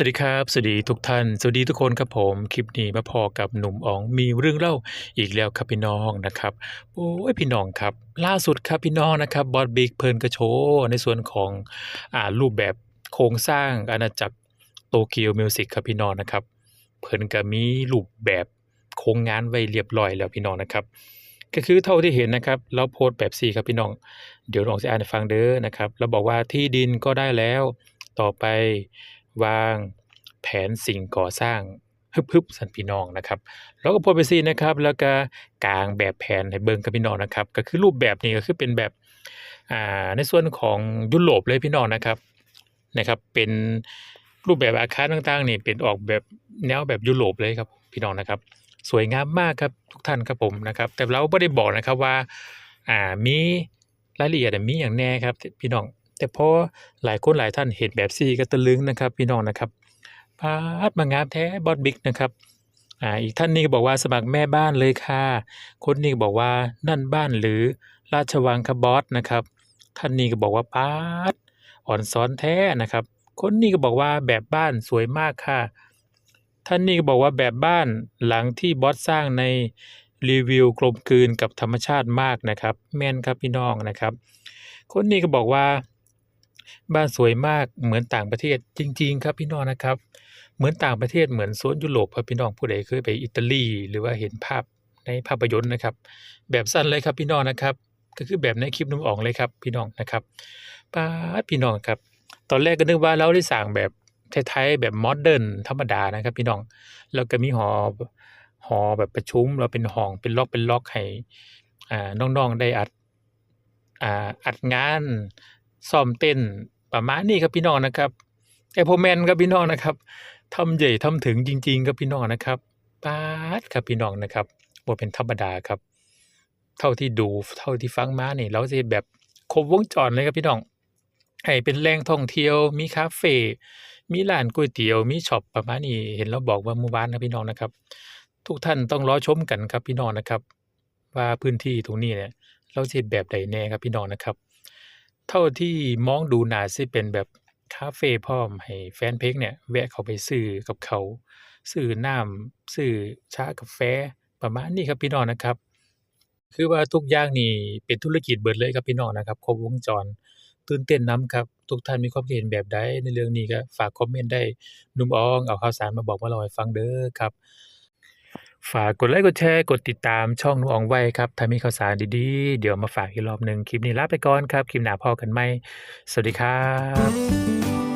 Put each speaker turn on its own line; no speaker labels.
วัสดีครับ สวัสดีทุกท่าน สวัสดีทุกคนครับผม คลิปนี้มาพอกับหนุ่มอ๋องมีเรื่องเล่าอีกแล้วครับพี่น้องนะครับ โอ้ยพี่น้องครับ ล่าสุดครับพี่น้องนะครับบอสบิ๊กเพิ่นกระโชในส่วนของอ่ารูปแบบโครงสร้างอาณาจักรโตเกียวมิวสิกครับพี่น้องนะครับ เพิ่นก็มีรูปแบบโครงงานไว้เรียบร้อยแล้วพี่น้องนะครับ ก็คือเท่าที่เห็นนะครับเราโพสแบบสี่ครับพี่น้อง เดี๋ยวลองสิอ่านให้ฟังเด้อนะครับเราบอกว่าที่ดินก็ได้แล้วต่อไป วางแผนสิ่งก่อสร้างฮึบๆสันพี่น้องนะครับแล้วก็พสต์ไปสี่นะครับ แล้วก็กางแบบแผนให้เบิ่งกับพี่น้องนะครับ ก็คือรูปแบบนี้ก็คือเป็นแบบอ่าในส่วนของยุโรปเลยพี่น้องนะครับนะครับ เป็นรูปแบบอาคารต่างๆนี่เป็นออกแบบแนวแบบยุโรปเลยครับพี่น้องนะครับ สวยงามมากครับทุกท่านครับผมนะครับ แต่เราไม่ได้บอกนะครับว่าอ่ามีรายละเอียดมีอย่างแน่ครับพี่น้อง แต่พอหลายคนหลายท่านเห็นแบบซีก็ตะลึงนะครับพี่น้องนะครับพาดมางามแท้บอสบิ๊กนะครับอ่าอีกท่านนี้ก็บอกว่าสมัครแม่บ้านเลยค่ะ คนนี้บอกว่านั่นบ้านหรือราชวังคบอสนะครับท่านนี้ก็บอกว่าปาดอ่อนซ้อนแท้นะครับ คนนี้ก็บอกว่าแบบบ้านสวยมากค่ะ ท่านนี้ก็บอกว่าแบบบ้านหลังที่บอสสร้างในรีวิวกลมกลืนกับธรรมชาติมากนะครับ แม่นครับพี่น้องนะครับ คนนี้ก็บอกว่า บ้านสวยมากเหมือนต่างประเทศจริง ๆ ครับพี่น้องนะครับ เหมือนต่างประเทศเหมือนโซนยุโรปครับพี่น้องผู้ใดเคยไปอิตาลี หรือว่าเห็นภาพในภาพยนตร์นะครับ แบบสั้นเลยครับพี่น้องนะครับ ก็คือแบบในคลิปนุ่มอ่องเลยครับพี่น้องนะครับป้าพี่น้องครับ ตอนแรกก็นึกว่าเราได้สั่งแบบไทยๆแบบโมเดิร์นธรรมดานะครับ พี่น้องแล้วก็มีหอหอแบบประชุมเราเป็นห้องเป็นล็อกเป็นล็อกให้อ่าน้องๆได้อัดออัดงาน ซ้อมเต้นประมาณนี้ครับพี่น้องนะครับไอโพแมนครับพี่น้องนะครับทำใหญ่ทำถึงจริง ๆ ครับพี่น้องนะครับปาดครับพี่น้องนะครับบ่เป็นธรรมดาครับ เท่าที่ดูเท่าที่ฟังมานี่เราจะแบบครบวงจรเลยครับพี่น้องให้เป็นแหล่งท่องเที่ยวมีคาเฟ่มีร้านก๋วยเตี๋ยวมีช็อปประมาณนี้เห็นเราบอกว่ามื่อวานนะพี่น้องนะครับ ทุกท่านต้องรอชมกันครับพี่น้องนะครับ ว่าพื้นที่ตรงนี้เนี่ยเราจะเฮ็ดแบบใดแน่ครับพี่น้องนะครับ เท่าที่มองดูน่าสิเป็นแบบคาเฟ่พร้อมให้แฟนเพลงเนี่ย แวะเข้าไปซื้อกับเขาซื้อน้ำซื้อชากาแฟประมาณนี้ครับพี่น้องนะครับ คือว่าทุกอย่างนี่เป็นธุรกิจเบิดเลยครับพี่น้องนะครับครบวงจรตื่นเต้นน้ำครับ ทุกท่านมีความเห็นแบบใดในเรื่องนี้ก็ฝากคอมเมนต์ได้นุ่มอ๋องเอาข่าวสารมาบอกมาเล่าให้ฟังเด้อครับ ฝากกดไลค์กดแชร์กดติดตามช่องนุ่มอ๋องไว้ครับถ้ามีข่าวสารดีๆ เดี๋ยวมาฝากอีกรอบหนึ่งคลิปนี้ลาไปก่อนครับ คลิปหน้าพอกันไหมสวัสดีครับ